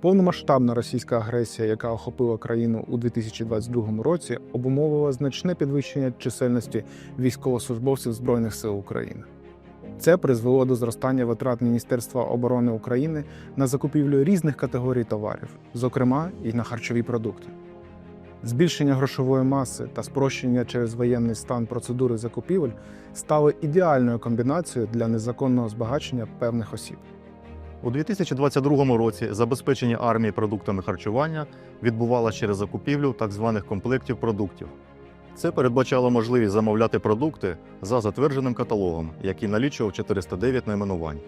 Повномасштабна російська агресія, яка охопила країну у 2022 році, обумовила значне підвищення чисельності військовослужбовців Збройних сил України. Це призвело до зростання витрат Міністерства оборони України на закупівлю різних категорій товарів, зокрема і на харчові продукти. Збільшення грошової маси та спрощення через воєнний стан процедури закупівель стали ідеальною комбінацією для незаконного збагачення певних осіб. У 2022 році забезпечення армії продуктами харчування відбувалося через закупівлю так званих комплектів продуктів. Це передбачало можливість замовляти продукти за затвердженим каталогом, який налічував 409 найменувань.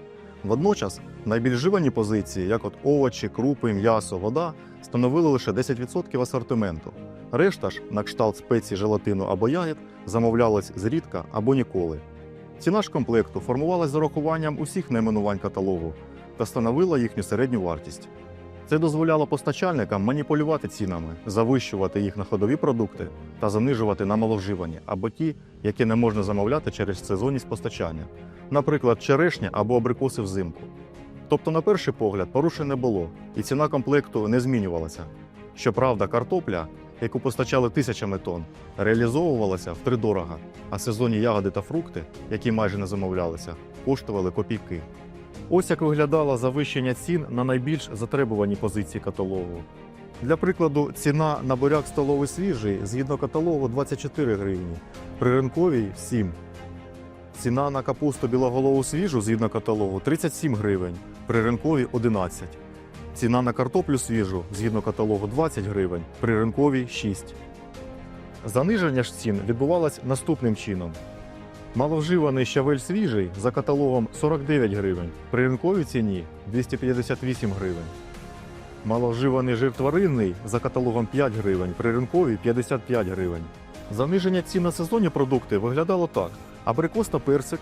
Водночас найбільш живані позиції, як от овочі, крупи, м'ясо, вода, становили лише 10% асортименту. Решта ж, на кшталт спецій, желатину або ягід, замовлялась зрідка або ніколи. Ціна ж комплекту формувалась з урахуванням усіх найменувань каталогу та становила їхню середню вартість. Це дозволяло постачальникам маніпулювати цінами, завищувати їх на ходові продукти та занижувати на маlovживані або ті, які не можна замовляти через сезонність постачання, наприклад, черешня або абрикоси взимку. Тобто, на перший погляд, порушень не було, і ціна комплекту не змінювалася. Щоправда, картопля, яку постачали тисячами тонн, реалізовувалася втридорога, а сезонні ягоди та фрукти, які майже не замовлялися, коштували копійки. Ось як виглядало завищення цін на найбільш затребувані позиції каталогу. Для прикладу, ціна на буряк столовий свіжий згідно каталогу 24 гривні, при ринковій 7. Ціна на капусту білоголову свіжу згідно каталогу 37 гривень, при ринковій 11. Ціна на картоплю свіжу згідно каталогу 20 гривень, при ринковій 6. Заниження ж цін відбувалось наступним чином. Маловживаний щавель свіжий за каталогом 49 гривень, при ринковій ціні 258 гривень. Маlovживаний жир тваринний за каталогом 5 гривень, при ринковій 55 гривень. Заниження цін на сезонні продукти виглядало так: абрикос та персик,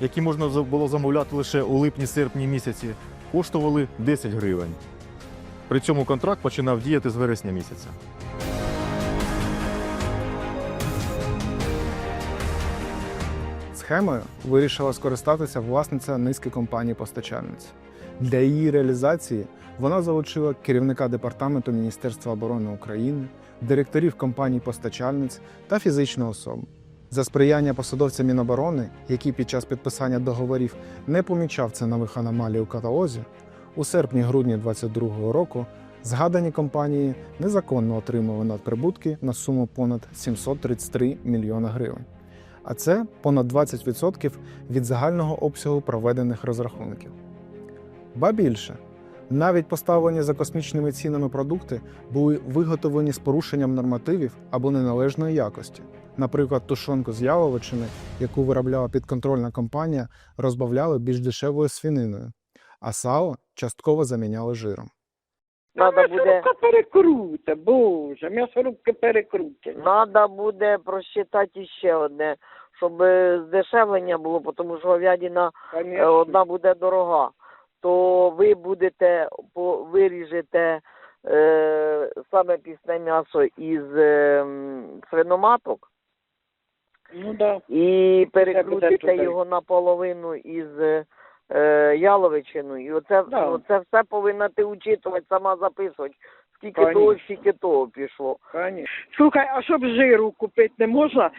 які можна було замовляти лише у липні-серпні місяці, коштували 10 гривень. При цьому контракт починав діяти з вересня місяця. Схемою вирішила скористатися власниця низки компаній-постачальниць. Для її реалізації вона залучила керівника департаменту Міністерства оборони України, директорів компаній-постачальниць та фізичну особу. За сприяння посадовця Міноборони, який під час підписання договорів не помічав цінових аномалій у каталозі, у серпні-грудні 2022 року згадані компанії незаконно отримали надприбутки на суму понад 733 мільйона гривень а це понад 20% від загального обсягу проведених розрахунків. Ба більше, навіть поставлені за космічними цінами продукти були виготовлені з порушенням нормативів або неналежної якості. Наприклад, тушонку з яловичини, яку виробляла підконтрольна компанія, розбавляли більш дешевою свіниною, а сало частково заміняли жиром. Надо буде, М'ясорубка перекруте, боже, м'ясорубки перекруте. надо буде просчитати ще одне, щоб е, здешевлення було, тому що говядина е, Конечно. одна буде дорога. То ви будете виріжете е, саме пісне м'ясо із е, свиноматок Ну да. і перекрутите його наполовину із е, яловичину. І оце, Да. ну, це все повинна ти учитувати, сама записувати. Скільки Конечно. того, скільки того пішло. Конечно. Слухай, а щоб жиру купити не можна?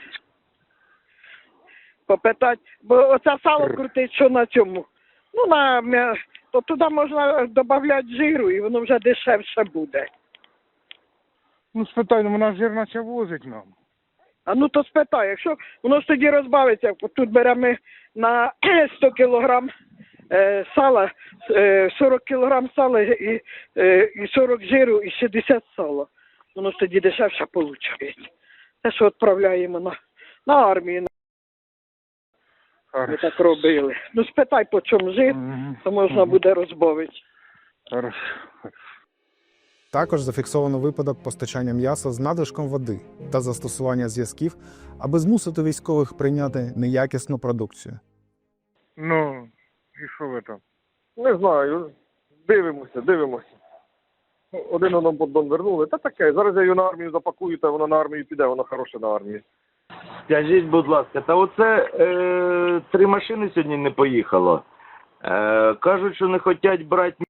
Попитати, бо оце сало крутить, що на цьому. Ну, на м'я- то туди можна додати жиру, і воно вже дешевше буде. Ну, спитай, ну вона жир наче возить нам. А ну то спитай, якщо воно ж тоді розбавиться, тут беремо на 100 кілограм сала, е, 40 кілограм сала і, е, 40 жиру і 60 сала. Воно ж тоді дешевше виходить. Те, що відправляємо на, на армію, ми так робили. Ну спитай, по чому жир, то можна буде розбавити. Також зафіксовано випадок постачання м'яса з надлишком води та застосування зв'язків, аби змусити військових прийняти неякісну продукцію. Ну, і що ви там? Не знаю. Дивимося, дивимося. Один нам поддон вернули. Та таке. Зараз я її на армію запакую, та вона на армію піде, вона хороша на армії. Скажіть, будь ласка, та оце е, три машини сьогодні не поїхало. Е, кажуть, що не хочуть брати.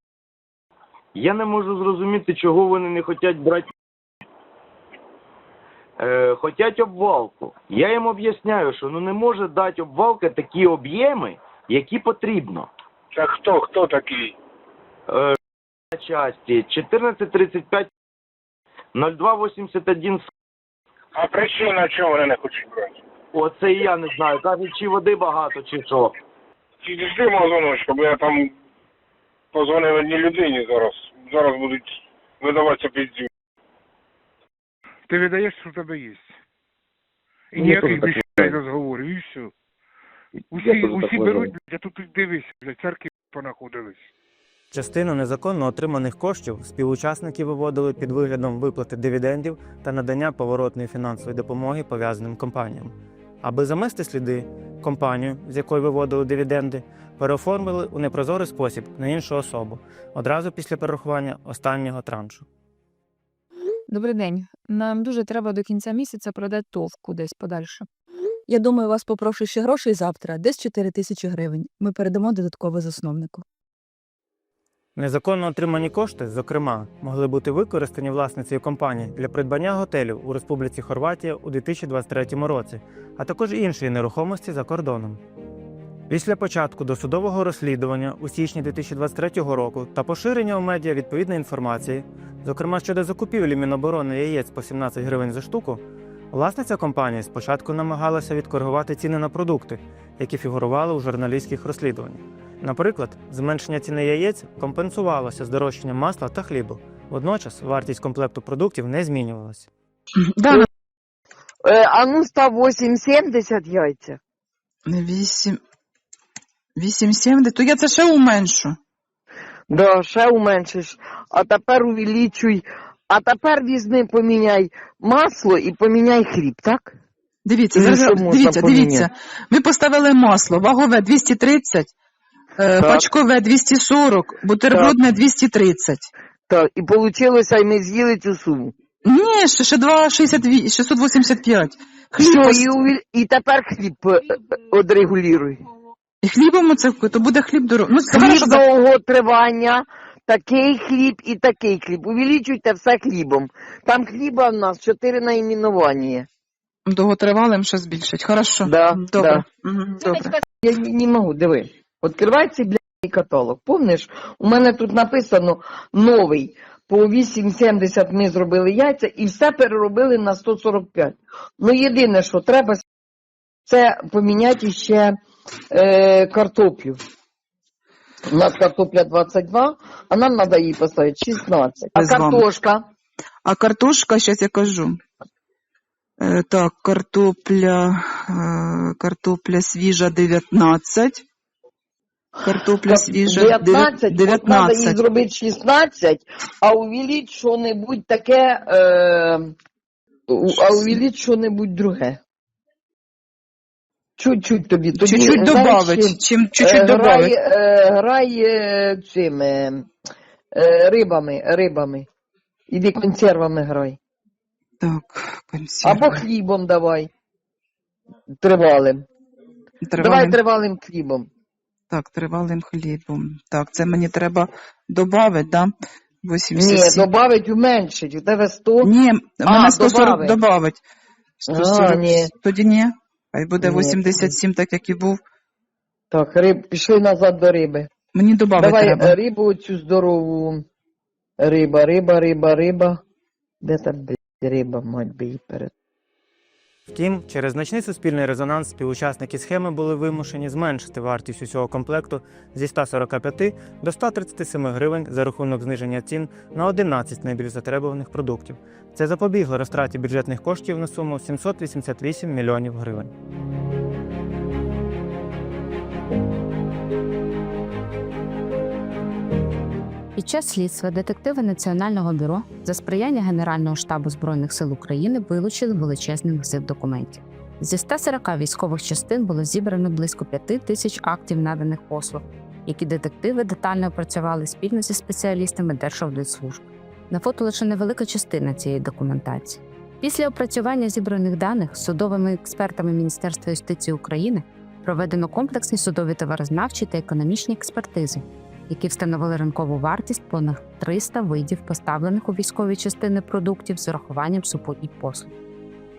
Я не можу зрозуміти, чого вони не хочуть брати. Е, хотять обвалку. Я їм об'ясняю, що ну не може дати обвалка такі об'єми, які потрібно. Це хто? Хто такий? Е, на часті 1435 0281 А причина чого вони не хочуть брати? Оце і я не знаю. Кажуть, чи води багато, чи що. Підійди мого дзвоночка, бо я там позвонив одній людині зараз. Зараз будуть видаватися піздю. Ти віддаєш, що в тебе є. І ніяких більше розговорів, і все. Я Усі, усі беруть, блядь, а тут дивись, блядь, церкви понаходились. Частину незаконно отриманих коштів співучасники виводили під виглядом виплати дивідендів та надання поворотної фінансової допомоги пов'язаним компаніям. Аби замести сліди, компанію, з якої виводили дивіденди, переоформили у непрозорий спосіб на іншу особу одразу після перерахування останнього траншу. Добрий день. Нам дуже треба до кінця місяця продати ТОВ кудись подальше. Я думаю, вас попрошу ще грошей завтра, десь 4 тисячі гривень. Ми передамо додатково засновнику. Незаконно отримані кошти, зокрема, могли бути використані власницею компанії для придбання готелів у Республіці Хорватія у 2023 році, а також іншої нерухомості за кордоном. Після початку досудового розслідування у січні 2023 року та поширення у медіа відповідної інформації, зокрема щодо закупівлі Міноборони яєць по 17 гривень за штуку, власниця компанії спочатку намагалася відкоригувати ціни на продукти, які фігурували у журналістських розслідуваннях. Наприклад, зменшення ціни яєць компенсувалося здорожчанням масла та хлібу. Водночас вартість комплекту продуктів не змінювалася. Е, а ну став 8,70 яйця. Вісім. Вісім сімдесят. То я це ще уменшу. Да, ще уменшиш. А тепер увеличуй. А тепер візьми, поміняй масло і поміняй хліб, так? Дивіться, зараз, дивіться, дивіться. Ми поставили масло, вагове 230, е, Так. пачкове 240, бутербродне 230. Так, і вийшло, і ми з'їли цю суму. Ні, ще, ще 2,68, 685. Хліб, Що, і, увел- і тепер хліб е, е, одрегулюй. і хлібом оце, то буде хліб дорого. Ну, Хліб хорошо, за- довгого тривання, такий хліб і такий хліб. Увеличуйте все хлібом. Там хліба в нас чотири найменування. довготривалим ще збільшить. Хорошо. Да, Добре. Мгм, добре. Я не, не можу, диви. Відкривай цей блядь, каталог. Помниш, у мене тут написано новий. По 8,70 ми зробили яйця і все переробили на 145. Ну, єдине, що треба, це поміняти ще е, картоплю. У нас картопля 22, а нам треба її поставити 16. А картошка? А картошка, зараз я кажу. Е, так, картопля, е, картопля свіжа 19. Картопля свіжа 19, от треба їй зробити 16, а увеліть що-небудь таке, е, у- а увеліть що-небудь друге. Чуть-чуть тобі. тобі Чуть-чуть добавить. Чим чуть-чуть грай, добавить. е, грай е, цими е, рибами, рибами. Іди консервами грай. Так, консерви. Або хлібом давай. Тривалим. Давай Тривалим, тривалим хлібом. так, тривалим хлібом. Так, це мені треба добавити, да? Ні, 87. добавить уменшить. У тебе 100. Ні, А, мене 140 добавить. добавить. А, 140. ні. Тоді ні. Хай буде Ні, 87, так як і був. Так, риб, пішли назад до риби. Мені добавити Давай треба. е, рибу цю здорову. Риба, риба, риба, риба. Де там блядь, риба, мать би її перед. Втім, через значний суспільний резонанс співучасники схеми були вимушені зменшити вартість усього комплекту зі 145 до 137 гривень за рахунок зниження цін на 11 найбільш затребуваних продуктів. Це запобігло розтраті бюджетних коштів на суму 788 мільйонів гривень. Під час слідства детективи Національного бюро за сприяння Генерального штабу Збройних сил України вилучили величезний масив документів. Зі 140 військових частин було зібрано близько 5 тисяч актів наданих послуг, які детективи детально опрацювали спільно зі спеціалістами Держаудитслужби. На фото лише невелика частина цієї документації. Після опрацювання зібраних даних судовими експертами Міністерства юстиції України проведено комплексні судові товарознавчі та економічні експертизи, які встановили ринкову вартість понад 300 видів поставлених у військові частини продуктів з урахуванням супутніх послуг.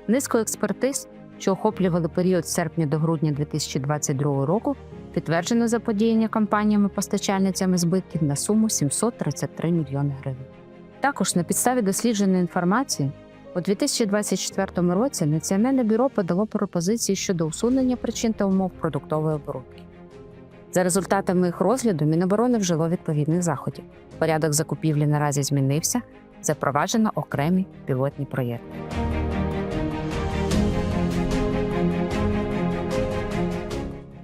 Низку експертиз, що охоплювали період з серпня до грудня 2022 року, підтверджено заподіяння компаніями-постачальницями збитків на суму 733 мільйони гривень. Також на підставі дослідженої інформації у 2024 році Національне бюро подало пропозиції щодо усунення причин та умов продуктової оборудки. За результатами їх розгляду Міноборони вжило відповідних заходів. Порядок закупівлі наразі змінився, запроваджено окремі пілотні проєкти.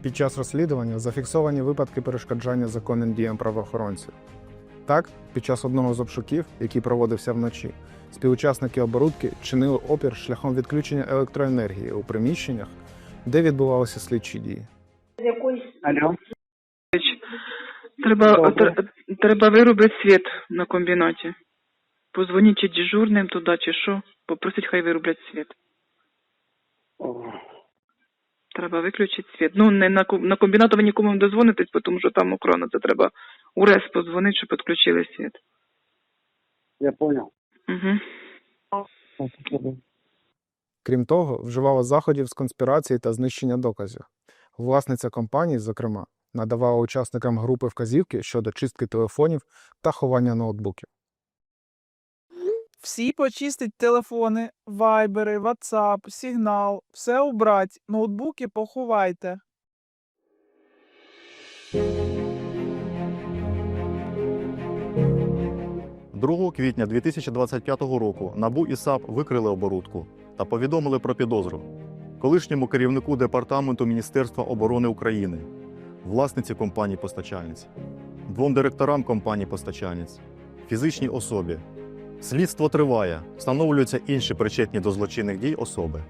Під час розслідування зафіксовані випадки перешкоджання законним діям правоохоронців. Так, під час одного з обшуків, який проводився вночі, співучасники оборудки чинили опір шляхом відключення електроенергії у приміщеннях, де відбувалися слідчі дії. Алло. Треба, Добре. тр- треба виробити світ на комбінаті. Позвоніть чи дежурним туди, чи що. Попросить, хай вироблять світ. Треба виключити світ. Ну, не на, на комбінату ви нікому не дозвонитесь, тому що там охорона. Це треба у РЕС позвонити, щоб підключили світ. Я понял. Угу. Крім того, вживала заходів з конспірації та знищення доказів. Власниця компанії, зокрема, надавала учасникам групи вказівки щодо чистки телефонів та ховання ноутбуків. Всі почистить телефони, вайбери, ватсап, сигнал, все убрать, ноутбуки поховайте. – 2 квітня 2025 року НАБУ і САП викрили оборудку та повідомили про підозру колишньому керівнику департаменту Міністерства оборони України, власниці компанії постачальниць, двом директорам компанії постачальниць, фізичній особі. Слідство триває, встановлюються інші причетні до злочинних дій особи.